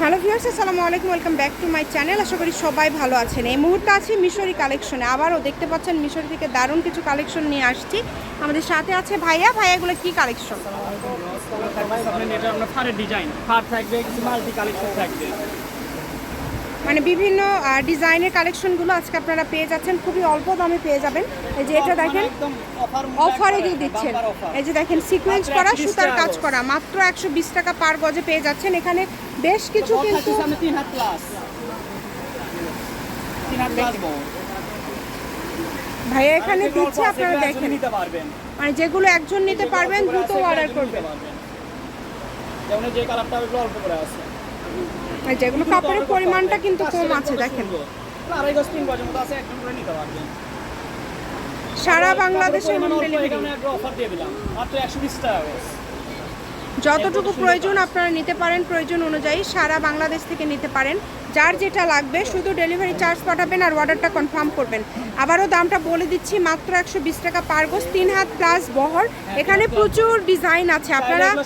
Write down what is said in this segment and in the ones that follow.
Hello viewers, আসসালামু আলাইকুম, welcome back to my channel. আশা করি সবাই ভালো আছেন। এই মুহূর্তে আছি মিশরি কালেকশনে। আবারও দেখতে পাচ্ছেন মিশরি থেকে দারুণ কিছু কালেকশন নিয়ে আসছি। আমাদের সাথে আছে ভাইয়া। ভাইয়াগুলো কি কালেকশন? কালেকশন মানে বিভিন্ন ডিজাইনের কালেকশনগুলো আজকে আপনারা পেয়ে যাচ্ছেন। খুবই অল্প দামে পেয়ে যাবেন। এই যে এটা দেখেন একদম অফারে দিয়ে দিচ্ছেন। এই যে দেখেন সিকোয়েন্স করা সুতার কাজ করা। মাত্র একশো বিশ টাকা পার গজে পেয়ে যাচ্ছেন। এখানে বেশ কিছু কিন্তু ভাইয়া এখানে দিচ্ছে আপনারা দেখেন। নিতে পারবেন। মানে যেগুলো একজন নিতে পারবেন দ্রুত অর্ডার করবেন। যেমন যে কালারটা অল্প করে আছে। আর যেগুলো কাপড়ের পরিমাণটা কিন্তু কম আছে দেখেন। সারা বাংলাদেশে হোম ডেলিভারি অফার দিয়ে দিলাম মাত্র একশো বিশ টাকা। যতটুকু প্রয়োজন আপনারা নিতে পারেন প্রয়োজন অনুযায়ী সারা বাংলাদেশ থেকে নিতে পারেন। যার যেটা লাগবে শুধু ডেলিভারি চার্জ পাঠাবেন আর অর্ডারটা কনফার্ম করবেন। আবারও দামটা বলে দিচ্ছি মাত্র একশো বিশ টাকা পার গোস তিন হাত প্লাস বহর। এখানে প্রচুর ডিজাইন আছে। আপনারা আমরা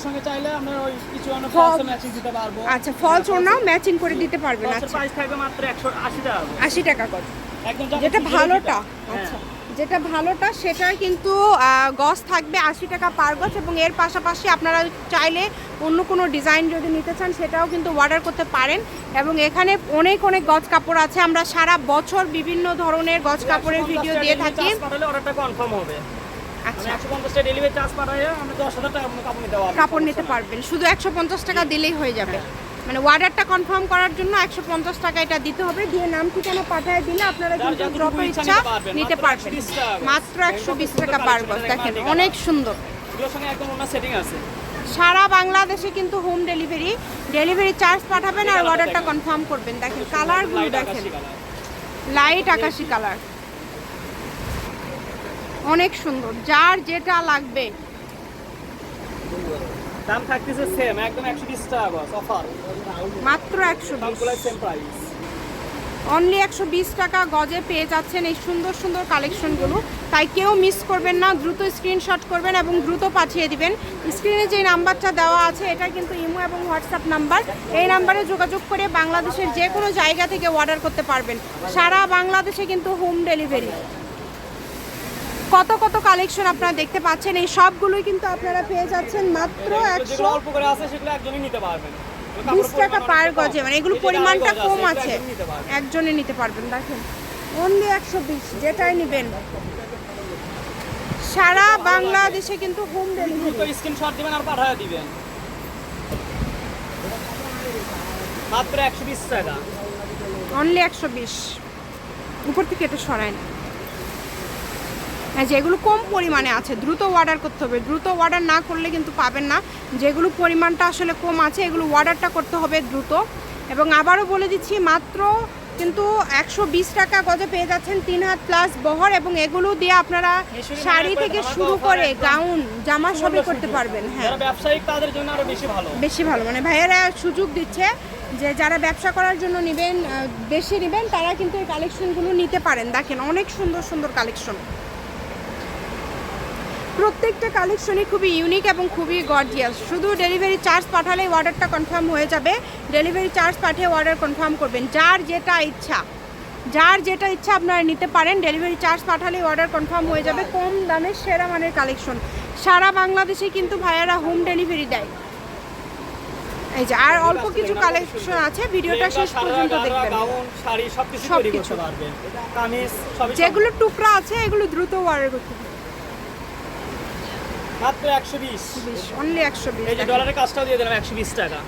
ফল- ফলস ম্যাচিং দিতে পারব। আচ্ছা ফলস ওনাও ম্যাচিং করে দিতে পারবেন। আচ্ছা। আশি টাকা করে। যেটা ভালোটা। আচ্ছা। হ্যাঁ। যেটা ভালোটা সেটার কিন্তু গজ থাকবে আশি টাকা পার গজ এবং এর পাশাপাশি আপনারা চাইলে অন্য কোনো ডিজাইন যদি নিতে চান সেটাও কিন্তু অর্ডার করতে পারেন এবং এখানে অনেক অনেক গজ কাপড় আছে। আমরা সারা বছর বিভিন্ন ধরনের গজ কাপড়ের ভিডিও দিয়ে থাকি। আচ্ছা। আপনার কাপড় নিতে কাপড় নিতে পারবেন। শুধু একশো পঞ্চাশ টাকা দিলেই হয়ে যাবে। মানে অর্ডারটা কনফার্ম করার জন্য একশো পঞ্চাশ টাকা এটা দিতে হবে। দিয়ে নাম ঠিকানা পাঠিয়ে দিলে আপনারা কিন্তু যত ইচ্ছা নিতে পারবেন। মাত্র 120 টাকা। মাত্র একশো বিশ টাকা পার গজ দেখেন অনেক সুন্দর। সারা বাংলাদেশে কিন্তু হোম ডেলিভারি ডেলিভারি চার্জ পাঠাবেন আর অর্ডারটা কনফার্ম করবেন। দেখেন কালারগুলো দেখেন। লাইট আকাশি কালার অনেক সুন্দর। যার যেটা লাগবে। দাম থাকতেছে সেম একদম একশো বিশ টাকা গজ অফার মাত্র একশো সবগুলো সেম প্রাইস অনলি একশো বিশ টাকা গজে পেয়ে যাচ্ছেন এই সুন্দর সুন্দর কালেকশনগুলো। তাই কেউ মিস করবেন না দ্রুত স্ক্রিনশট করবেন এবং দ্রুত পাঠিয়ে দিবেন। স্ক্রিনে যে নাম্বারটা দেওয়া আছে এটা কিন্তু ইমো এবং হোয়াটসঅ্যাপ নাম্বার। এই নাম্বারে যোগাযোগ করে বাংলাদেশের যে কোনো জায়গা থেকে অর্ডার করতে পারবেন। সারা বাংলাদেশে কিন্তু হোম ডেলিভারি কত কত কালেকশন আপনারা দেখতে পাচ্ছেন। এই সবগুলোই কিন্তু আপনারা পেয়ে যাচ্ছেন মাত্র একশো অল্প করে আছে সেগুলো একজনই নিতে পারবেন। বিশ টাকা পার গজে। মানে এগুলো পরিমাণটা কম আছে। একজনে নিতে পারবেন। দেখেন। অনলি একশো বিশ যেটাই নেবেন। সারা বাংলাদেশে কিন্তু হোম ডেলিভারি স্ক্রিনশট দিবেন আর পাঠিয়ে দিবেন। মাত্র একশো বিশ টাকা। অনলি একশো বিশ। উপর থেকে এটা সরায় না যেগুলো কম পরিমাণে আছে দ্রুত অর্ডার করতে হবে। দ্রুত অর্ডার না করলে কিন্তু পাবেন না। যেগুলো পরিমাণটা আসলে কম আছে এগুলো অর্ডারটা করতে হবে দ্রুত। এবং আবারও বলে দিচ্ছি মাত্র কিন্তু একশো বিশ টাকা গজে পেয়ে যাচ্ছেন তিন হাত প্লাস বহর এবং এগুলো দিয়ে আপনারা শাড়ি থেকে শুরু করে গাউন জামা সবই করতে পারবেন হ্যাঁ। ব্যবসায়িক তাদের জন্য আরও বেশি ভালো। বেশি ভালো। মানে ভাইয়েরা সুযোগ দিচ্ছে যে যারা ব্যবসা করার জন্য নেবেন বেশি নেবেন তারা কিন্তু এই কালেকশনগুলো নিতে পারেন। দেখেন অনেক সুন্দর সুন্দর কালেকশন প্রত্যেকটা কালেকশনই খুবই ইউনিক এবং খুবই গর্জিয়াস শুধু ডেলিভারি চার্জ পাঠালে অর্ডারটা কনফার্ম হয়ে যাবে। ডেলিভারি চার্জ পাঠিয়ে অর্ডার কনফার্ম করবেন। যার যেটা ইচ্ছা যার যেটা ইচ্ছা আপনারা নিতে পারেন। ডেলিভারি চার্জ পাঠালেই অর্ডার কনফার্ম হয়ে যাবে। কম দামে সেরা মানের কালেকশন। সারা বাংলাদেশে কিন্তু ভাইয়ারা হোম ডেলিভারি দেয়। এই যে আর অল্প কিছু কালেকশন আছে। ভিডিওটা শেষ পর্যন্ত দেখবেন। শাড়ি সবকিছু যেগুলো টুকরা আছে এগুলো দ্রুত অর্ডার করতে মাত্র একশো বিশ। অনলি একশো এই যে ডলারের কাজটাও দিয়ে দিলাম একশো বিশ টাকা।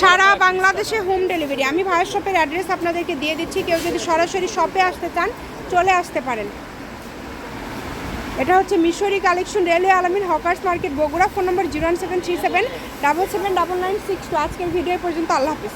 সারা বাংলাদেশে হোম ডেলিভারি আমি ভাইয়ের শপের অ্যাড্রেস আপনাদেরকে দিয়ে দিচ্ছি। কেউ যদি সরাসরি শপে আসতে চান চলে আসতে পারেন। এটা হচ্ছে Mishri collection railway Alamin hawkers market Bogura phone number zero one seven three seven double seven double nine six two আজকের ভিডিও পর্যন্ত। আল্লাহ হাফিজ।